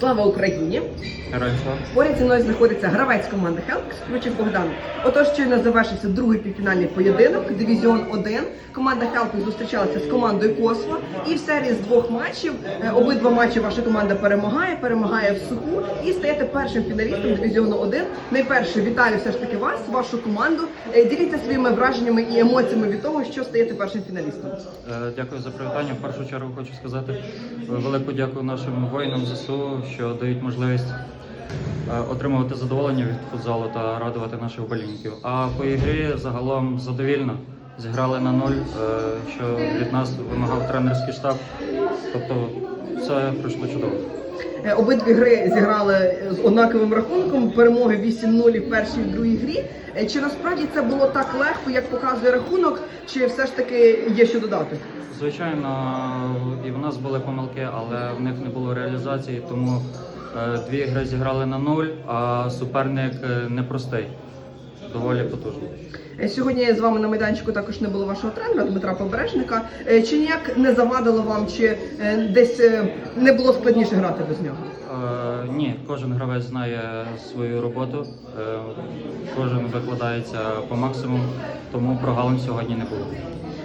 Слава Україні! Героям слава. Поряд зі мною знаходиться гравець команди Хелп Ключик Богдан. Отож, щойно завершився другий півфінальний поєдинок, дивізіон 1. Команда Хелп зустрічалася з командою Космо. І в серії з двох матчів е, обидва матчі ваша команда перемагає, перемагає в суху і стаєте першим фіналістом дивізіону 1. Найперше вітаю все ж таки вас, вашу команду. Е, Діліться своїми враженнями і емоціями від того, що стаєте першим фіналістом. Е, Дякую за привітання. В першу чергу хочу сказати велику дякую нашим воїнам ЗСУ, що дають можливість е, отримувати задоволення від футзалу та радувати наших вболівників. А по ігрі загалом задовільно. Зіграли на нуль, е, що від нас вимагав тренерський штаб. Тобто все пройшло чудово. Е, Обидві гри зіграли з однаковим рахунком. Перемоги 8-0 в першій і другій грі. Е, Чи насправді це було так легко, як показує рахунок, чи все ж таки є що додати? Звичайно, і в нас були помилки, але в них не було реалізації, тому е, дві гри зіграли на нуль, а суперник непростий, доволі потужний. Е, Сьогодні з вами на майданчику також не було вашого тренера Дмитра Побережника. Е, Чи ніяк не завадило вам, чи е, десь не було складніше грати без нього? Ні, кожен гравець знає свою роботу, кожен викладається по максимуму, тому прогалин сьогодні не було.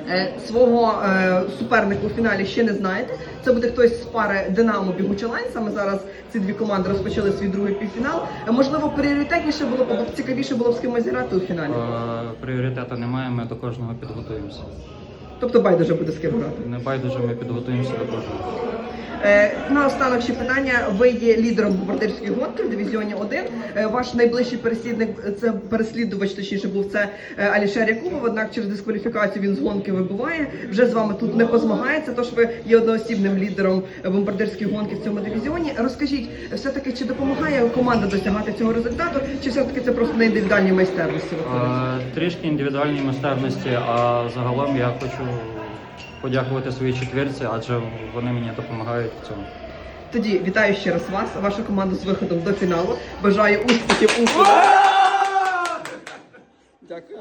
Е, Свого е, суперника у фіналі ще не знаєте. Це буде хтось з пари Динамо Бігуча Лайн. Саме зараз ці дві команди розпочали свій другий півфінал. Е, Можливо, пріоритетніше було б цікавіше було б з кимось зіграти у фіналі. Пріоритету немає, ми до кожного підготуємося. Тобто байдуже буде з ким грати. Не байдуже, ми підготуємося до кожного. Е, Наостанок ще питання. Ви є лідером бомбардирської гонки в дивізіоні 1. Е, Ваш найближчий переслідник це переслідувач, точніше був це е, Алішер Якубов. Однак через дискваліфікацію він з гонки вибуває. Вже з вами тут не позмагається. Тож ви є одноосібним лідером бомбардирської гонки в цьому дивізіоні. Розкажіть, все таки чи допомагає команда досягати цього результату, чи все таки це просто на індивідуальній майстерності? Трішки індивідуальній майстерності, а загалом я хочу подякувати своїй четвірці, адже вони мені допомагають в цьому. Тоді вітаю ще раз вас, вашу команду з виходом до фіналу. Бажаю успіхів у фіналі. Дякую.